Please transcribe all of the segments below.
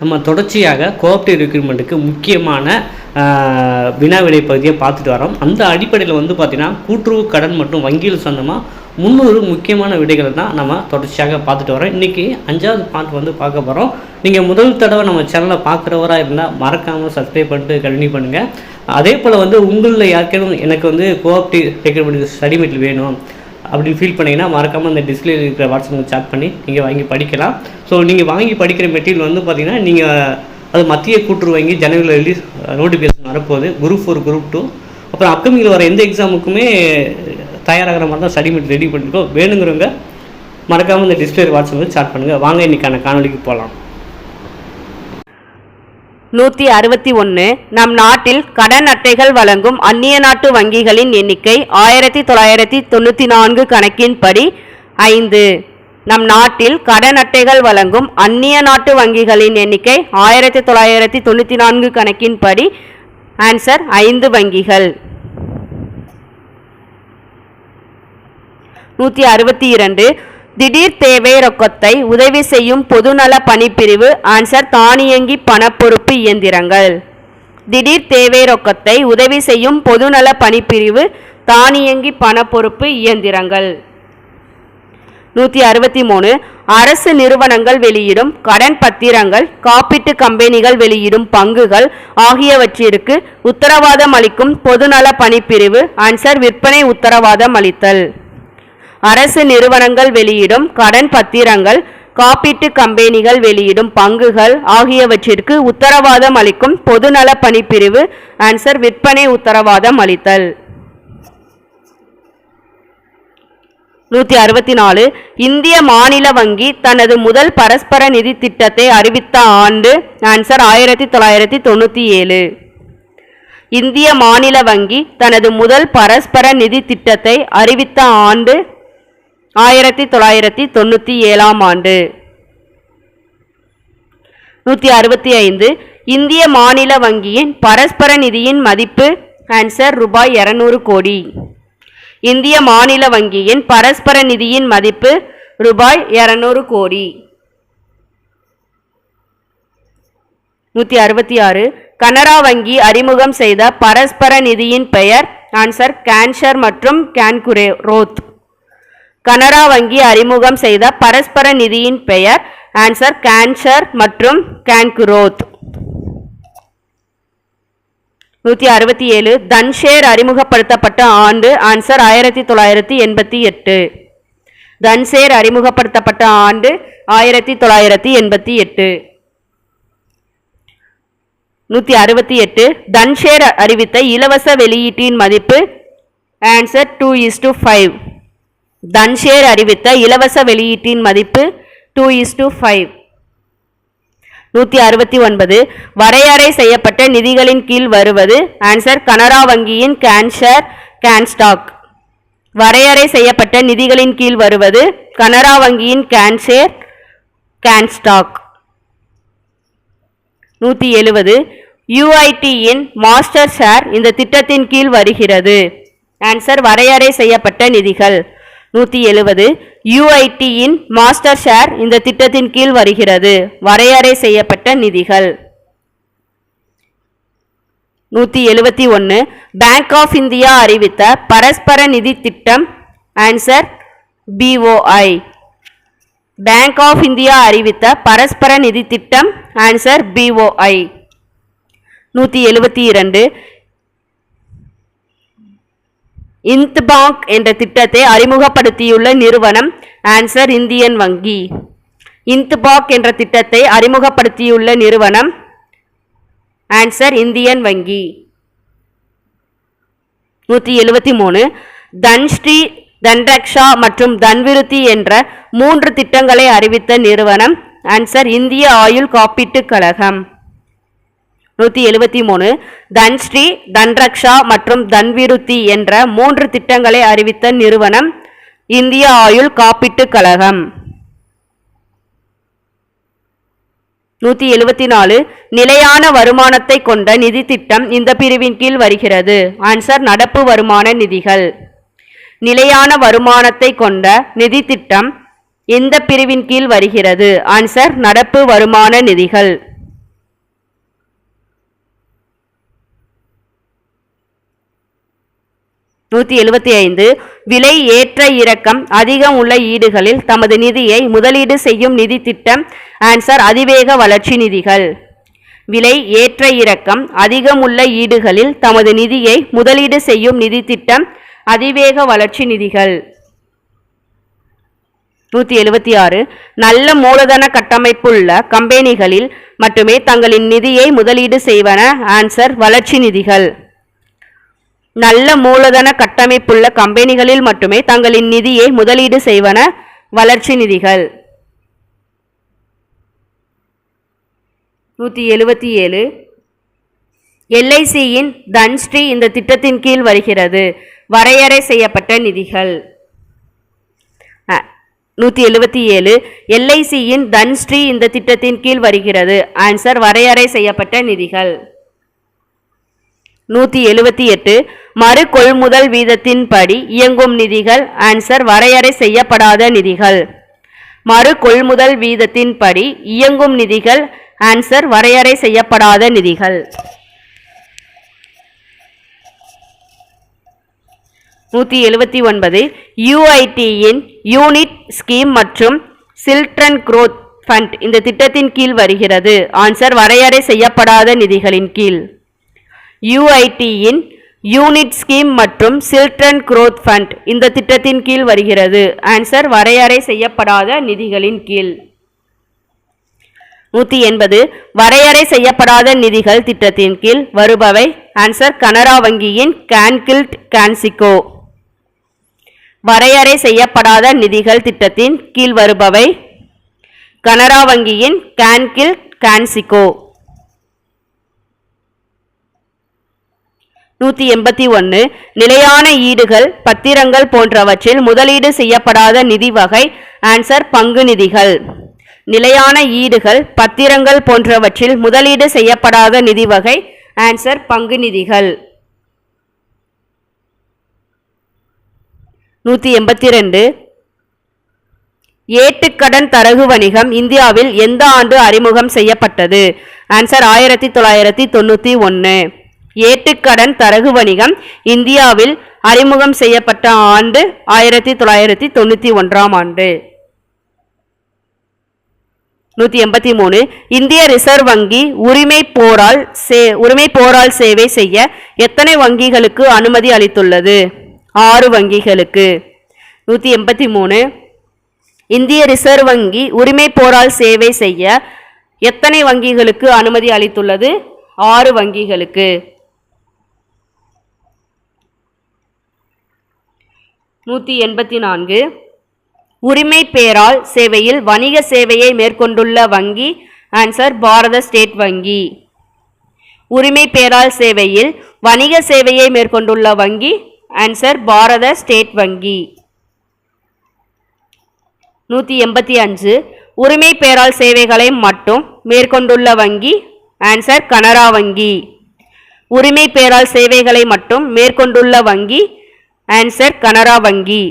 நம்ம தொடர்ச்சியாக கோஆப்டிவ் ரெக்ரூட்மெண்ட்டுக்கு முக்கியமான வினா விடை பகுதியை பார்த்துட்டு வரோம் அந்த அடிப்படையில் வந்து பார்த்திங்கன்னா கூட்டுறவு கடன் மற்றும் வங்கியில் சொந்தமாக முந்நூறு முக்கியமான விடைகளை தான் நம்ம தொடர்ச்சியாக பார்த்துட்டு வரோம் இன்றைக்கி அஞ்சாவது பாயிண்ட் வந்து பார்க்க போகிறோம் நீங்கள் முதல் தடவை நம்ம சேனலை பார்க்குறவராக இருந்தால் மறக்காமல் சப்ஸ்கிரைப் பண்ணிட்டு கண்டினியூ பண்ணுங்கள் அதே போல் வந்து உங்களில் யாருக்கேனும் எனக்கு வந்து கோஆப்டிவ் ரெக்ரூட்மெண்ட்டுக்கு ஸ்டடி மெட்டீரியல் வேணும் அப்படி ஃபீல் பண்ணிங்கன்னா மறக்காமல் அந்த டிஸ்பிளே இருக்கிற வாட்ஸ்அப் சாட் பண்ணி நீங்கள் வாங்கி படிக்கலாம். ஸோ நீங்கள் வாங்கி படிக்கிற மெட்டீரியல் வந்து பார்த்தீங்கன்னா நீங்கள் அது மத்திய கூட்டுரு வாங்கி ஜனவரியில் ரிலீஸ் நோட்டிஃபிகேஷன் வரப்போகுது. குரூப் ஃபோர் குரூப் டூ அப்புறம் அப்கமிங்கில் வர எந்த எக்ஸாமுக்குமே தயாராகிற மாதிரி தான் ஸ்டடி மெட்டீரியல் ரெடி பண்ணியிருக்கோம். வேணுங்கிறவங்க மறக்காமல் இந்த டிஸ்பிளே வாட்ஸ்அப் சாட் பண்ணுங்கள் வாங்க இன்றைக்கான காணொலிக்கு போகலாம். நூற்றி அறுபத்தி ஒன்று நம் நாட்டில் கடன் அட்டைகள் வழங்கும் அந்நிய நாட்டு வங்கிகளின் எண்ணிக்கை ஆயிரத்தி தொள்ளாயிரத்தி தொண்ணூற்றி நான்கு கணக்கின்படி ஐந்து. நம் நாட்டில் கடன் அட்டைகள் வழங்கும் அந்நிய நாட்டு வங்கிகளின் எண்ணிக்கை ஆயிரத்தி தொள்ளாயிரத்தி தொண்ணூற்றி நான்கு கணக்கின்படி ஆன்சர் ஐந்து வங்கிகள். நூற்றி அறுபத்தி இரண்டு திடீர் தேவை ரொக்கத்தை உதவி செய்யும் பொதுநல பணிப்பிரிவு ஆன்சர் தானியங்கி பணப்பொறுப்பு இயந்திரங்கள். திடீர் தேவை ரொக்கத்தை உதவி செய்யும் பொதுநல பணிப்பிரிவு தானியங்கி பணப்பொறுப்பு இயந்திரங்கள். நூற்றி அறுபத்தி மூணு அரசு நிறுவனங்கள் வெளியிடும் கடன் பத்திரங்கள் காப்பீட்டு கம்பெனிகள் வெளியிடும் பங்குகள் ஆகியவற்றிற்கு உத்தரவாதம் அளிக்கும் பொதுநல பணிப்பிரிவு ஆன்சர் விற்பனை உத்தரவாதம் அளித்தல். அரசு நிறுவனங்கள் வெளியிடும் கடன் பத்திரங்கள் காப்பீட்டு கம்பெனிகள் வெளியிடும் பங்குகள் ஆகியவற்றிற்கு உத்தரவாதம் அளிக்கும் பொதுநல பணிப்பிரிவு ஆன்சர் விற்பனை உத்தரவாதம் அளித்தல். நூற்றி அறுபத்தி நாலு இந்திய மாநில வங்கி தனது முதல் பரஸ்பர நிதி திட்டத்தை அறிவித்த ஆண்டு ஆன்சர் ஆயிரத்தி தொள்ளாயிரத்தி தொண்ணூற்றி ஏழு. இந்திய மாநில வங்கி தனது முதல் பரஸ்பர நிதி திட்டத்தை அறிவித்த ஆண்டு ஆயிரத்தி தொள்ளாயிரத்தி தொண்ணூற்றி ஏழாம் ஆண்டு. நூற்றி அறுபத்தி ஐந்து இந்திய மாநில வங்கியின் பரஸ்பர நிதியின் மதிப்பு ஆன்சர் ரூபாய் இரநூறு கோடி. இந்திய மாநில வங்கியின் பரஸ்பர நிதியின் மதிப்பு ரூபாய் இரநூறு கோடி. நூற்றி அறுபத்தி ஆறு கனரா வங்கி அறிமுகம் செய்த பரஸ்பர நிதியின் பெயர் ஆன்சர் கேன்சர் மற்றும் கேன்குரே ரோத் கனரா வங்கி அறிமுகம் செய்த பரஸ்பர நிதியின் பெயர் ஆன்சர் கேன்சர் மற்றும் கேன்குரோத் நூற்றி அறுபத்தி ஏழு தன்ஷேர் அறிமுகப்படுத்தப்பட்ட ஆண்டு ஆன்சர் ஆயிரத்தி தொள்ளாயிரத்தி எண்பத்தி எட்டு. தன்ஷேர் அறிமுகப்படுத்தப்பட்ட ஆண்டு ஆயிரத்தி தொள்ளாயிரத்தி எண்பத்தி எட்டு. நூற்றி அறுபத்தி எட்டு தன்ஷேர் அறிவித்த இலவச வெளியீட்டின் மதிப்பு answer two is two five தன்ஷேர் அறிவித்த இலவச வெளியீட்டின் மதிப்பு டூ இஸ் டூ ஃபைவ் நூற்றி அறுபத்தி ஒன்பது. வரையறை செய்யப்பட்ட நிதிகளின் கீழ் வருவது. ஆன்சர் கனரா வங்கியின் கேன்ஷர் கேன்ஸ்டாக் வரையறை செய்யப்பட்ட நிதிகளின் கீழ் வருவது. கனரா வங்கியின் கேன்ஷேர் கேன்ஸ்டாக் நூற்றி எழுபது. யூஐடியின் மாஸ்டர் ஷேர் இந்த திட்டத்தின் கீழ் வருகிறது. ஆன்சர் வரையறை செய்யப்பட்ட நிதிகள். நூற்றி எழுபது யுஐடியின் மாஸ்டர் ஷேர் இந்த திட்டத்தின் கீழ் வருகிறது. வரையறை செய்யப்பட்ட நிதிகள். நூற்றி எழுபத்தி ஒன்று. பேங்க் ஆஃப் இந்தியா அறிவித்த பரஸ்பர நிதி திட்டம். Answer BOI bank of India அறிவித்த பரஸ்பர நிதி திட்டம். ஆன்சர் பிஓஐ நூற்றி எழுபத்தி இரண்டு. இந்த்பாங்க் என்ற திட்டத்தை அறிமுகப்படுத்தியுள்ள நிறுவனம் ஆன்சர் இந்தியன் வங்கி. இன்த்பாக் என்ற திட்டத்தை அறிமுகப்படுத்தியுள்ள நிறுவனம் ஆன்சர் இந்தியன் வங்கி. நூற்றி எழுபத்தி மூணு தன்ஸ்ரீ தன்ரக்ஷா மற்றும் தன்விருத்தி என்ற மூன்று திட்டங்களை அறிவித்த நிறுவனம் ஆன்சர் இந்திய ஆயுள் காப்பீட்டுக் கழகம். நூற்றி எழுபத்தி மூணு. தன்ஸ்ரீ தன்ரக்ஷா மற்றும் தன்விருத்தி என்ற மூன்று திட்டங்களை அறிவித்த நிறுவனம் இந்திய ஆயுள் காப்பீட்டுக் கழகம். நூற்றி எழுபத்தி நாலு. நிலையான வருமானத்தை கொண்ட நிதி திட்டம் இந்த பிரிவின் கீழ் வருகிறது. ஆன்சர் நடப்பு வருமான நிதிகள். நிலையான வருமானத்தை கொண்ட நிதி திட்டம் எந்த பிரிவின் கீழ் வருகிறது. ஆன்சர் நடப்பு வருமான நிதிகள். நூற்றி எழுபத்தி ஐந்து விலை ஏற்ற இறக்கம் அதிகம் உள்ள ஈடுகளில் தமது நிதியை முதலீடு செய்யும் நிதி திட்டம் ஆன்சர் அதிவேக வளர்ச்சி நிதிகள். விலை ஏற்ற இறக்கம் அதிகம் உள்ள ஈடுகளில் தமது நிதியை முதலீடு செய்யும் நிதி திட்டம் அதிவேக வளர்ச்சி நிதிகள். நூற்றி எழுபத்தி ஆறு நல்ல மூலதன கட்டமைப்புள்ள கம்பெனிகளில் மட்டுமே தங்களின் நிதியை முதலீடு செய்வன ஆன்சர் வளர்ச்சி நிதிகள். நல்ல மூலதன கட்டமைப்புள்ள கம்பெனிகளில் மட்டுமே தங்களின் நிதியை முதலீடு செய்வன வளர்ச்சி நிதிகள். நூற்றி எழுபத்தி ஏழு எல்ஐசியின் தன்ஸ்ரீ இந்த திட்டத்தின் கீழ் வருகிறது. வரையறை செய்யப்பட்ட நிதிகள். நூற்றி எழுபத்தி ஏழு எல்ஐசியின் தன்ஸ்ரீ இந்த திட்டத்தின் கீழ் வருகிறது. ஆன்சர் வரையறை செய்யப்பட்ட நிதிகள். நூற்றி எழுபத்தி எட்டு மறு கொள்முதல் வீதத்தின்படி இயங்கும் நிதிகள் ஆன்சர் வரையறை செய்யப்படாத நிதிகள். மறு கொள்முதல் வீதத்தின்படி இயங்கும் நிதிகள் ஆன்சர் வரையறை செய்யப்படாத நிதிகள். நூற்றி எழுபத்தி ஒன்பது யூஐடியின் யூனிட் ஸ்கீம் மற்றும் சில்ட்ரன் குரோத் ஃபண்ட் இந்த திட்டத்தின் கீழ் வருகிறது. ஆன்சர் வரையறை செய்யப்படாத நிதிகளின் கீழ். யூஐடியின் யூனிட் ஸ்கீம் மற்றும் சில்ட்ரன் குரோத் ஃபண்ட் இந்த திட்டத்தின் கீழ் வருகிறது. ஆன்சர் வரையறை செய்யப்படாத நிதிகளின் கீழ். நூற்றி எண்பது வரையறை செய்யப்படாத நிதிகள் திட்டத்தின் கீழ் வருபவை. ஆன்சர் கனரா வங்கியின் கேன்கில்ட் கான்சிகோ வரையறை செய்யப்படாத நிதிகள் திட்டத்தின் கீழ் வருபவை. கனரா வங்கியின் கேன்கில் கான்சிகோ நூற்றி எண்பத்தி ஒன்று நிலையான ஈடுகள் பத்திரங்கள் போன்றவற்றில் முதலீடு செய்யப்படாத நிதி வகை ஆன்சர் பங்கு நிதிகள். நிலையான ஈடுகள் பத்திரங்கள் போன்றவற்றில் முதலீடு செய்யப்படாத நிதி வகை ஆன்சர் பங்கு நிதிகள். நூற்றி எண்பத்தி ரெண்டு ஏட்டுக்கடன் தரகு வணிகம் இந்தியாவில் எந்த ஆண்டு அறிமுகம் செய்யப்பட்டது? ஆன்சர் ஆயிரத்தி தொள்ளாயிரத்தி தொண்ணூற்றி ஒன்று ஏட்டுக்கடன் தரகு வணிகம் இந்தியாவில் அறிமுகம் செய்யப்பட்ட ஆண்டு ஆயிரத்தி தொள்ளாயிரத்தி தொண்ணூற்றி ஒன்றாம் ஆண்டு. நூற்றி எண்பத்தி மூணு. இந்திய ரிசர்வ் வங்கி உரிமை போரால் சே உரிமை போரால் சேவை செய்ய எத்தனை வங்கிகளுக்கு அனுமதி அளித்துள்ளது? ஆறு வங்கிகளுக்கு. நூற்றி எண்பத்தி மூணு. இந்திய ரிசர்வ் வங்கி உரிமை போரால் சேவை செய்ய எத்தனை வங்கிகளுக்கு அனுமதி அளித்துள்ளது? ஆறு வங்கிகளுக்கு. நூற்றி எண்பத்தி நான்கு. உரிமை பேரால் சேவையில் வணிக சேவையை மேற்கொண்டுள்ள வங்கி ஆன்சர் பாரத ஸ்டேட் வங்கி. உரிமை பேரால் சேவையில் வணிக சேவையை மேற்கொண்டுள்ள வங்கி ஆன்சர் பாரத ஸ்டேட் வங்கி. நூற்றி எண்பத்தி அஞ்சு. உரிமை பேரால் சேவைகளை மட்டும் மேற்கொண்டுள்ள வங்கி ஆன்சர் கனரா வங்கி. உரிமை பேரால் சேவைகளை மட்டும் மேற்கொண்டுள்ள வங்கி ஆன்சர் கனரா வங்கி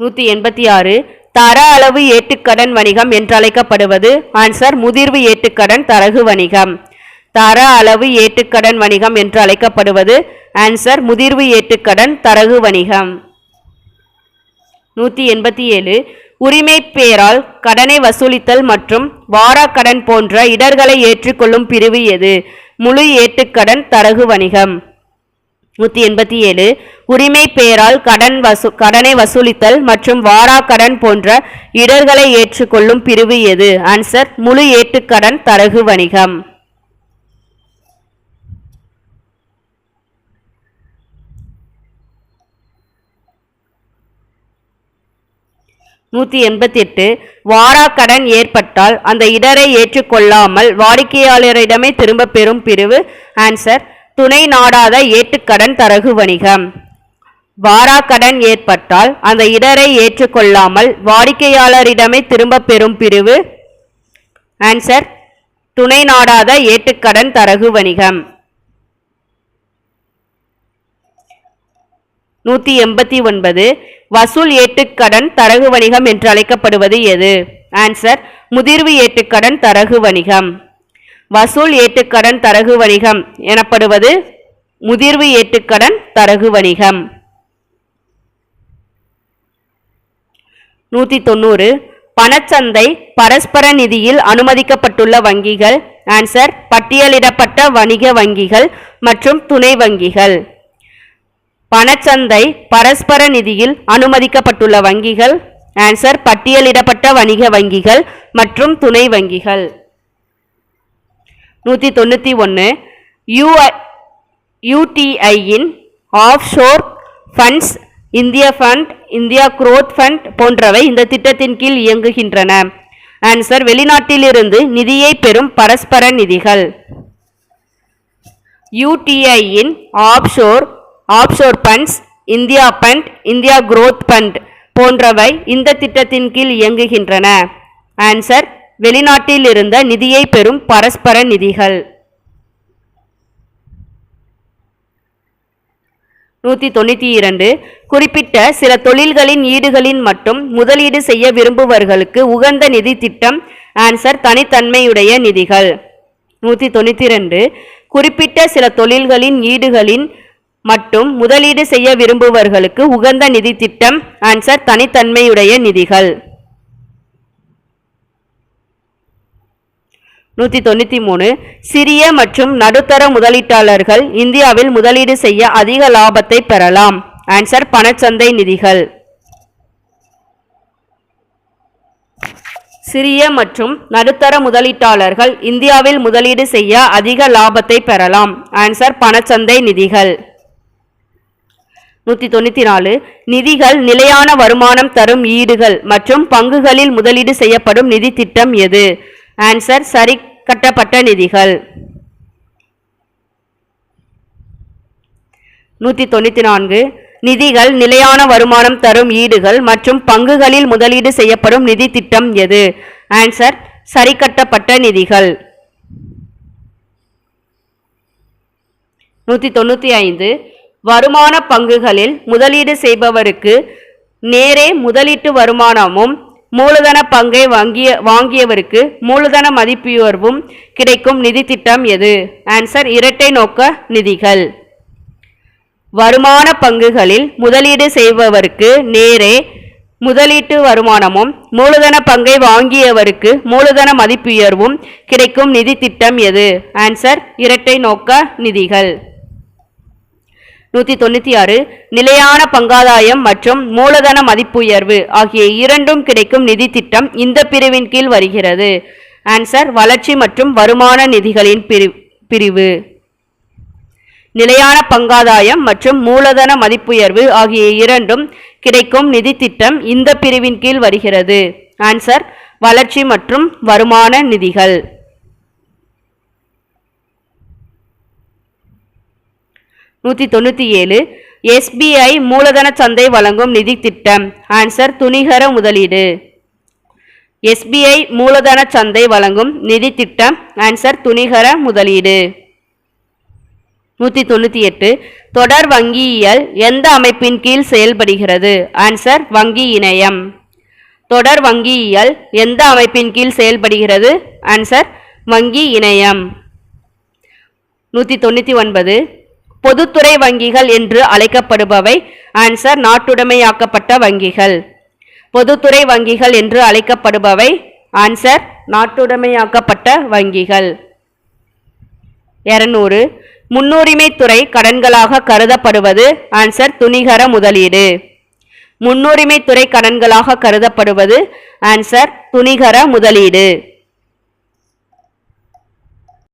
நூற்றி எண்பத்தி ஆறு தர அளவு ஏட்டுக்கடன் வணிகம் என்றழைக்கப்படுவது. ஆன்சர் முதிர்வு ஏட்டுக்கடன் தரகு வணிகம். தர அளவு ஏட்டுக்கடன் வணிகம் என்று அழைக்கப்படுவது ஆன்சர் முதிர்வு ஏட்டுக்கடன் தரகு வணிகம். நூற்றி எண்பத்தி ஏழு உரிமை பேரால் கடனை வசூலித்தல் மற்றும் வாராக்கடன் போன்ற இடர்களை ஏற்றுக்கொள்ளும் பிரிவு எது? முழு ஏட்டுக்கடன் தரகு வணிகம். நூற்றி எண்பத்தி ஏழு உரிமை பெயரால் கடன் வசூ கடனை வசூலித்தல் மற்றும் வாராக்கடன் போன்ற இடர்களை ஏற்றுக்கொள்ளும் பிரிவு எது? ஆன்சர் முழு ஏட்டுக்கடன் தரகு வணிகம். நூற்றி எண்பத்தி எட்டு வாராக்கடன் ஏற்பட்டால் அந்த இடரை ஏற்றுக்கொள்ளாமல் வாடிக்கையாளரிடமே திரும்ப பெறும் பிரிவு. ஆன்சர் துணை நாடாத ஏட்டுக்கடன் தரகு வணிகம். வாராக்கடன் ஏற்பட்டால் அந்த இடரை ஏற்றுக்கொள்ளாமல் வாடிக்கையாளரிடமே திரும்ப பெறும் பிரிவு. ஆன்சர் துணை நாடாத ஏட்டுக்கடன் தரகு வணிகம். நூற்றி எண்பத்தி ஒன்பது வசூல் ஏட்டுக்கடன் தரகு வணிகம் என்று அழைக்கப்படுவது எது? ஆன்சர் முதிர்வு ஏட்டுக்கடன் தரகு வணிகம். வசூல் ஏட்டுக்கடன் தரகு வணிகம் எனப்படுவது முதிர்வு ஏட்டுக்கடன் தரகு வணிகம். நூற்றி தொண்ணூறு. பணச்சந்தை பரஸ்பர நிதியில் அனுமதிக்கப்பட்டுள்ள வங்கிகள். ஆன்சர் பட்டியலிடப்பட்ட வணிக வங்கிகள் மற்றும் துணை வங்கிகள். பணச்சந்தை பரஸ்பர நிதியில் அனுமதிக்கப்பட்டுள்ள வங்கிகள் ஆன்சர் பட்டியலிடப்பட்ட வணிக வங்கிகள் மற்றும் துணை வங்கிகள். நூற்றி தொண்ணூற்றி ஒன்று UI யூடிஐயின் offshore funds India fund India growth fund போன்றவை இந்த திட்டத்தின் கீழ் இயங்குகின்றன. ஆன்சர் வெளிநாட்டிலிருந்து நிதியை பெறும் பரஸ்பர நிதிகள். யூடிஐயின் offshore offshore funds India fund India growth fund போன்றவை இந்த திட்டத்தின் கீழ் இயங்குகின்றன. ஆன்சர் வெளிநாட்டில் இருந்த நிதியை பெறும் பரஸ்பர நிதிகள். நூற்றி தொண்ணூற்றி இரண்டு குறிப்பிட்ட சில தொழில்களின் ஈடுகளின் மட்டும் முதலீடு செய்ய விரும்புவர்களுக்கு உகந்த நிதி திட்டம். ஆன்சர் தனித்தன்மையுடைய நிதிகள். நூற்றி தொண்ணூற்றி ரெண்டு குறிப்பிட்ட சில தொழில்களின் ஈடுகளின் மற்றும் முதலீடு செய்ய விரும்புவர்களுக்கு உகந்த நிதி திட்டம் ஆன்சர் தனித்தன்மையுடைய நிதிகள். நூற்றி தொண்ணூற்றி மூணு. சிறிய மற்றும் நடுத்தர முதலீட்டாளர்கள் இந்தியாவில் முதலீடு செய்ய அதிக லாபத்தை பெறலாம். ஆன்சர் பணச்சந்தை நிதிகள். சிறிய மற்றும் நடுத்தர முதலீட்டாளர்கள் இந்தியாவில் முதலீடு செய்ய அதிக லாபத்தை பெறலாம். ஆன்சர் பணச்சந்தை நிதிகள். நூற்றி தொண்ணூற்றி நாலு நிதிகள் நிலையான வருமானம் தரும் ஈடுகள் மற்றும் பங்குகளில் முதலீடு செய்யப்படும் நிதி திட்டம் எது? ஆன்சர் சரி கட்டப்பட்ட நிதிகள். நூற்றி தொண்ணூற்றி நான்கு நிதிகள் நிலையான வருமானம் தரும் ஈடுகள் மற்றும் பங்குகளில் முதலீடு செய்யப்படும் நிதி திட்டம் எது? ஆன்சர் சரிக்கட்டப்பட்ட நிதிகள். நூற்றி தொண்ணூற்றி ஐந்து வருமான பங்குகளில் முதலீடு செய்பவருக்கு நேரே முதலீட்டு வருமானமும் மூலதன பங்கை வாங்கிய வாங்கியவருக்கு மூலதன மதிப்புயர்வும் கிடைக்கும் நிதி திட்டம் எது? ஆன்சர் இரட்டை நோக்க நிதிகள். வருமான பங்குகளில் முதலீடு செய்பவருக்கு நேரே முதலீட்டு வருமானமும் மூலதன பங்கை வாங்கியவருக்கு மூலதன மதிப்புயர்வும் கிடைக்கும் நிதி திட்டம் எது? ஆன்சர் இரட்டை நோக்க நிதிகள். நூற்றி தொண்ணூற்றி ஆறு நிலையான பங்காதாயம் மற்றும் மூலதன மதிப்புயர்வு ஆகிய இரண்டும் கிடைக்கும் நிதி திட்டம் இந்த பிரிவின் கீழ் வருகிறது. ஆன்சர் வளர்ச்சி மற்றும் வருமான நிதிகளின் பிரி பிரிவு. நிலையான பங்காதாயம் மற்றும் மூலதன மதிப்புயர்வு ஆகிய இரண்டும் கிடைக்கும் நிதி திட்டம் இந்த பிரிவின் கீழ் வருகிறது. ஆன்சர் வளர்ச்சி மற்றும் வருமான நிதிகள். நூற்றி தொண்ணூற்றி ஏழு எஸ்பிஐ மூலதன சந்தை வழங்கும் நிதி திட்டம். ஆன்சர் துணிகர முதலீடு. எஸ்பிஐ மூலதன சந்தை வழங்கும் நிதி திட்டம். ஆன்சர் துணிகர முதலீடு. நூற்றி தொண்ணூற்றி எட்டு தொடர் வங்கியியல் எந்த அமைப்பின் கீழ் செயல்படுகிறது? ஆன்சர் வங்கி இணையம். தொடர் வங்கியியல் எந்த அமைப்பின் கீழ் செயல்படுகிறது? ஆன்சர் வங்கி இணையம். நூற்றி தொண்ணூற்றி ஒன்பது பொதுத்துறை வங்கிகள் என்று அழைக்கப்படுபவை. ஆன்சர் நாட்டுடைமையாக்கப்பட்ட வங்கிகள். பொதுத்துறை வங்கிகள் என்று அழைக்கப்படுபவை. ஆன்சர் நாட்டுடைமையாக்கப்பட்ட வங்கிகள். இருநூறு. முன்னுரிமை துறை கடன்களாக கருதப்படுவது. ஆன்சர் துணிகர முதலீடு. முன்னுரிமை துறை கடன்களாக கருதப்படுவது. ஆன்சர் துணிகர முதலீடு.